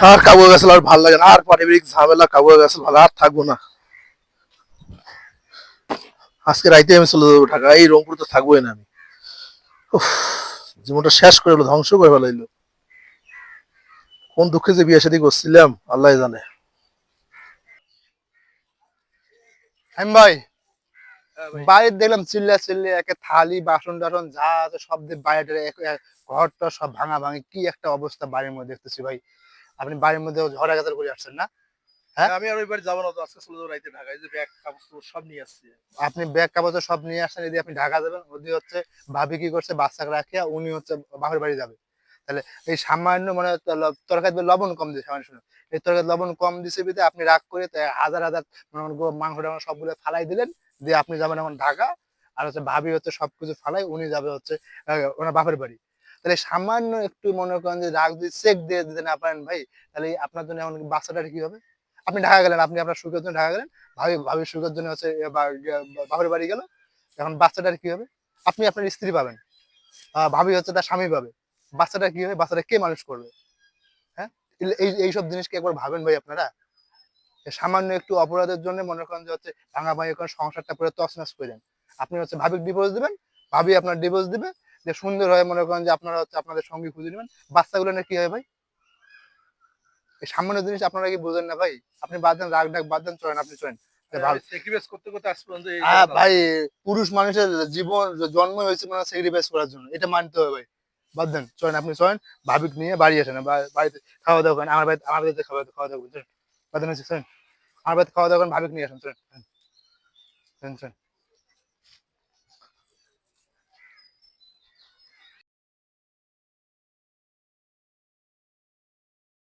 আর কাবু গেছিল আর ভালো লাগে না। আর পারিবারিক ঝামেলা কাবু গেছে ভালো আর থাকব না। আজকে রাইতে আমি চলে যাব ঢাকা এই রংপুর তো থাকবোই না আমি। জীবনটা শেষ করে এলো ধ্বংস করে ফেলাইলো। কোন দুঃখে যে বিয়ে শাদী করছিলাম আল্লাহ জানে। আমি ভাই বাইরে দেখলাম চিল্লা চিল্লি একে থালি বাসন টাসন যা আছে সব দিয়ে বাইরে এক- এক- ঘরটা সব ভাঙা ভাঙি কি একটা অবস্থা বাড়ির মধ্যে দেখতেছি ভাই। আপনি বাড়ির মধ্যে ঝড়া গাজার করে আসছেন না? হ্যাঁ? আমি আর ওইবার যাব না তো আজকে চলে যাব রাইতে ঢাকায়। যে ব্যাগ কাপড় সব নিয়ে আসছি। আপনি ব্যাগ কাগজ সব নিয়ে আসছেন যদি আপনি ঢাকা যাবেন। ওদি হচ্ছে ভাবি কি করছে বাচ্চাকে রাখিয়া উনি হচ্ছে বাপের বাড়ি যাবে। তাহলে এই সামান্য মানে তরকারি লবণ কম দিয়েছে সামান্য শুনে এই তরকারি লবণ কম দিছে বিধে আপনি রাগ করে হাজার হাজার মাংস টাংস সবগুলো ফালাই দিলেন দিয়ে আপনি যাবেন এখন ঢাকা। আর হচ্ছে ভাবি হচ্ছে সবকিছু ফালাই উনি যাবে হচ্ছে ওনার বাপের বাড়ি। তাহলে সামান্য একটু মনে করেন যে রাগ যদি চেক দিয়ে দিতে না পারেন ভাই, তাহলে আপনার জন্য এখন বাচ্চাটার কি হবে? আপনি ঢাকা গেলেন, আপনি আপনার সুখের জন্য ঢাকা গেলেন, ভাবি, ভাবির সুখের জন্য হচ্ছে এ বা- বাড়ি গেল, এখন বাচ্চাটার কি হবে? আপনি আপনার স্ত্রী পাবেন ভাবি হচ্ছে তার স্বামী পাবে, বাচ্চাটা কি হবে? বাচ্চাটা কে মানুষ করবে? হ্যাঁ? এই- এই এইসব জিনিসকে একবার ভাবেন ভাই আপনারা। সামান্য একটু অপরাধের জন্য মনে করেন যে হচ্ছে ভাঙা ভাঙি করে সংসারটা পুরো তছনছ করে দেন আপনি হচ্ছে ভাবিক ডিভোর্স দিবেন, ভাবি আপনার ডিভোর্স দিবে যে সুন্দর হয়ে মনে করেন যে আপনারা হচ্ছে আপনাদের সঙ্গী খুঁজে নেবেন। বাচ্চাগুলো না কি হয় ভাই? এই সামান্য জিনিস আপনারা কি বোঝেন না ভাই? আপনি বাদ দেন রাগ ডাক বাদ দেন চলেন আপনি চলেন। যে ভাব- স্যাক্রিফাইস করতে করতে আজ পর্যন্ত এই আহ, ভাই পুরুষ মানুষের জীবন জন্ম হয়েছে মানে স্যাক্রিফাইস করার জন্য। এটা মানতে হবে ভাই। বাদ দেন চলেন আপনি চলেন। ভাবিক নিয়ে বাড়ি আসেন বা- বাড়িতে খাওয়া দাওয়া করেন। আমার বাড়িতে আমার বাড়িতে খাওয়া খাওয়া দাওয়া করেন বাদ দেন চলেন। আমার বাড়িতে খাওয়া দাওয়া করেন ভাবিক নিয়ে আসেন চলেন। চলেন চলেন।